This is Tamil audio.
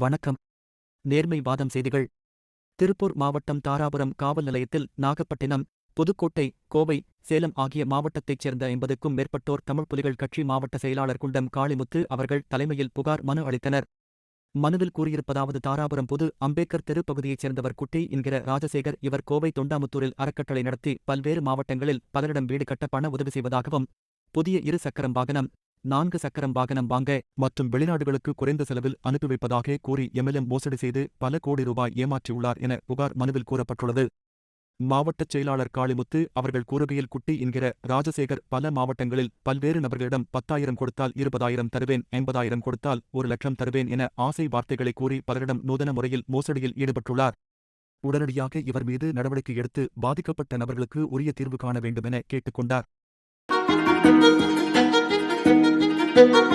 வணக்கம். நேர்மை வாதம் செய்திகள். திருப்பூர் மாவட்டம் தாராபுரம் காவல் நிலையத்தில் நாகப்பட்டினம் புதுக்கோட்டை கோவை சேலம் ஆகிய மாவட்டத்தைச் சேர்ந்த ஐம்பதுக்கும் மேற்பட்டோர் தமிழ் புலிகள் கட்சி மாவட்ட செயலாளர் குண்டம் காளிமுத்து அவர்கள் தலைமையில் புகார் மனு அளித்தனர். மனுவில் கூறியிருப்பதாவது தாராபுரம் புது அம்பேத்கர் தெரு பகுதியைச் சேர்ந்தவர் குட்டி என்கிற ராஜசேகர் இவர் கோவை தொண்டாமுத்தூரில் அறக்கட்டளை நடத்தி பல்வேறு மாவட்டங்களில் பலரிடம் வீடு கட்ட பண உதவி செய்வதாகவும் புதிய இரு சக்கரம் வாகனம் நான்கு சக்கரம் வாகனம் வாங்க மற்றும் வெளிநாடுகளுக்கு குறைந்த செலவில் அனுப்பி வைப்பதாக கூறி எம்எல்எம் மோசடி செய்து பல கோடி ரூபாய் ஏமாற்றியுள்ளார் என புகார் மனுவில் கூறப்பட்டுள்ளது. மாவட்டச் செயலாளர் காளிமுத்து அவர்கள் கூறுகையில் குட்டி என்கிற ராஜசேகர் பல மாவட்டங்களில் பல்வேறு நபர்களிடம் பத்தாயிரம் கொடுத்தால் இருபதாயிரம் தருவேன் ஐம்பதாயிரம் கொடுத்தால் ஒரு லட்சம் தருவேன் என ஆசை வார்த்தைகளை கூறி பலரிடம் நூதன முறையில் மோசடியில் ஈடுபட்டுள்ளார். உடனடியாக இவர் மீது நடவடிக்கை எடுத்து பாதிக்கப்பட்ட நபர்களுக்கு உரிய தீர்வு காண வேண்டுமென கேட்டுக் கொண்டார் thank you.